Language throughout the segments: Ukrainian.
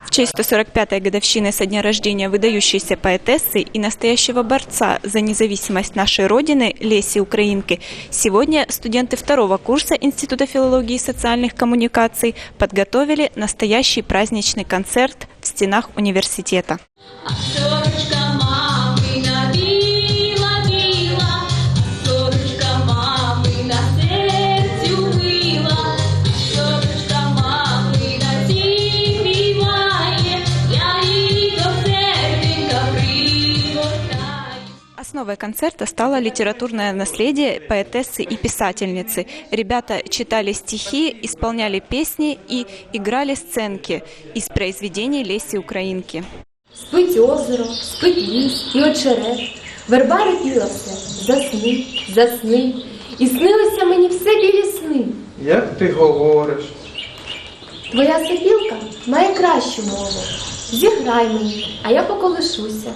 В честь 145-й годовщины со дня рождения выдающейся поэтессы и настоящего борца за независимость нашей Родины Леси Украинки сегодня студенты второго курса Института филологии и социальных коммуникаций подготовили настоящий праздничный концерт в стенах университета. Основой концерта стало литературное наследие поэтессы и писательницы. Ребята читали стихи, исполняли песни и играли сценки из произведений Леси Украинки. Спить озеро, спить ліс і очерет, верба репіла все, засни, засни, і снилися мені все білі сни. Як ти говориш? Твоя сопілка має кращу мову. Зіграй мені, а я поколишуся.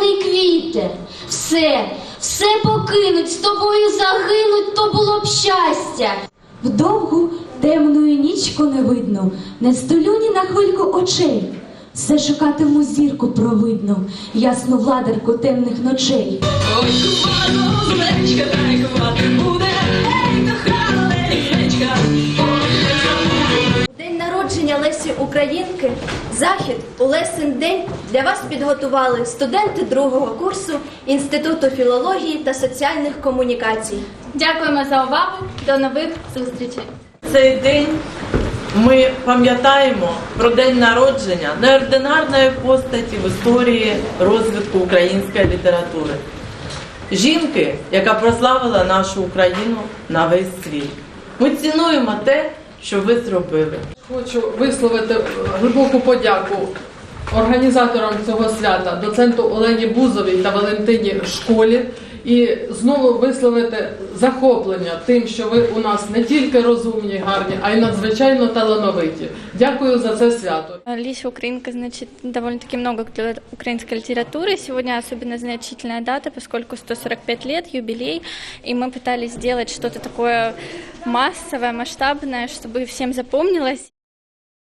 Мій квітер. квіте. Все, все покинуть, з тобою загинуть, то було б щастя. Вдовгу темною нічку не видно, не столю ні на хвильку очей. Все шукатиму зірку провидну, ясну владарку темних ночей. Ой, куману, злечка, дай хвати буде, Українки, захід у Лесин день для вас підготували студенти другого курсу Інституту філології та соціальних комунікацій. Дякуємо за увагу. До нових зустрічей. цей день ми пам'ятаємо про день народження неординарної постаті в історії розвитку української літератури. Жінки, яка прославила нашу Україну на весь світ. Ми цінуємо те, що ви зробили. Хочу висловити глибоку подяку організаторам цього свята, доценту Олені Бузовій та Валентині Школі, і знову висловити захоплення тим, що ви у нас не тільки розумні, гарні, а й надзвичайно талановиті. Дякую за це свято. Лися Украинка значит довольно-таки много для украинской литературы. Сегодня особенно значительная дата, поскольку 145 лет, юбилей, и мы пытались сделать что-то такое массовое, масштабное, чтобы всем запомнилось.